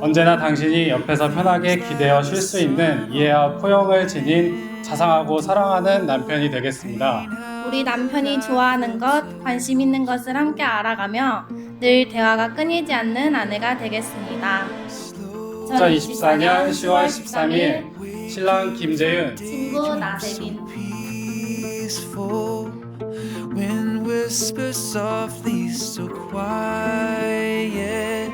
언제나 당신이 옆에서 편하게 기대어 쉴 수 있는 이해와 포용을 지닌 자상하고 사랑하는 남편이 되겠습니다. 우리 남편이 좋아하는 것, 관심 있는 것을 함께 알아가며 늘 대화가 끊이지 않는 아내가 되겠습니다. 2024년 10월 13일 신랑 김재윤 친구 나세빈. Wind whispers softly, so quiet.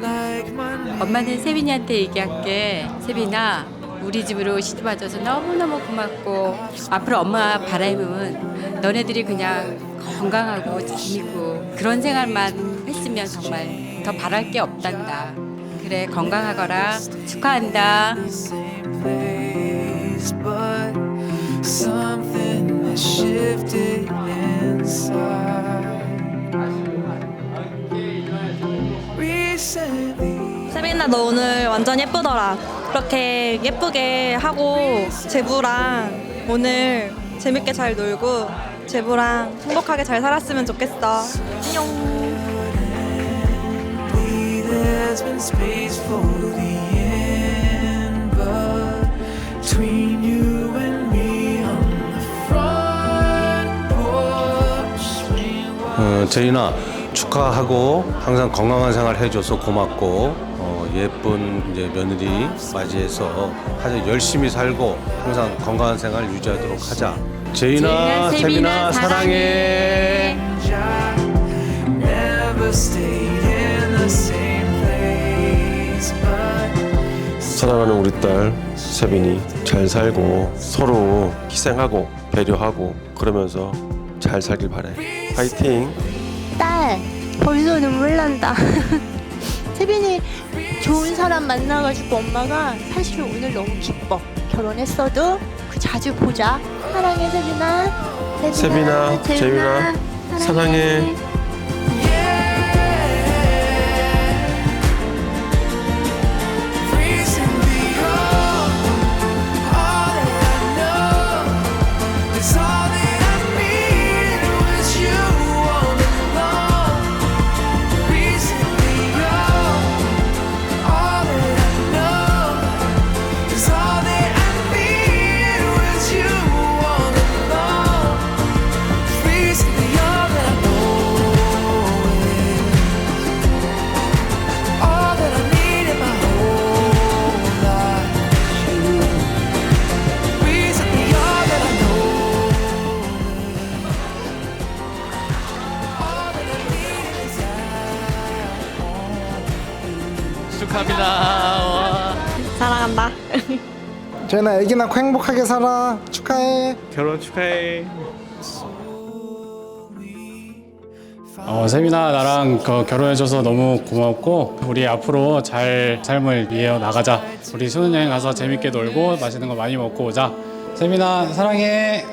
Like my 엄마는 세빈이한테 얘기할게. 세빈아, 우리 집으로 시집 와줘서 너무너무 고맙고 앞으로 엄마 바람은 너네들이 그냥 건강하고 재밌고 그런 생활만 했으면 정말 더 바랄 게 없단다. 그래 건강하거라. 축하한다. same place, but something 세빈아 너 오늘 완전 예쁘더라. 그렇게 예쁘게 하고 제부랑 오늘 재밌게 잘 놀고 제부랑 행복하게 잘 살았으면 좋겠어. 안녕. 어, 제인아 축하하고 항상 건강한 생활 해줘서 고맙고 어, 예쁜 이제 며느리 맞이해서 아주 열심히 살고 항상 건강한 생활 유지하도록 하자. 제인아, 세빈아 세빈아, 사랑해. 사랑하는 우리 딸 세빈이 잘 살고 서로 희생하고 배려하고 그러면서 잘 살길 바래. 파이팅. 딸. 벌써 눈물 난다. 세빈이 좋은 사람 만나가지고 엄마가 사실 오늘 너무 기뻐. 결혼했어도 그 자주 보자. 사랑해 세빈아. 세빈아, 재민아, 사랑해. recently 축하합니다. 사랑한다. 재현아 애기 낳고 행복하게 살아 축하해 결혼 축하해. 어, 세민아 나랑 그 결혼해줘서 너무 고맙고 우리 앞으로 잘 삶을 이어 나가자. 우리 신혼여행 가서 재밌게 놀고 맛있는 거 많이 먹고 오자. 세민아 사랑해.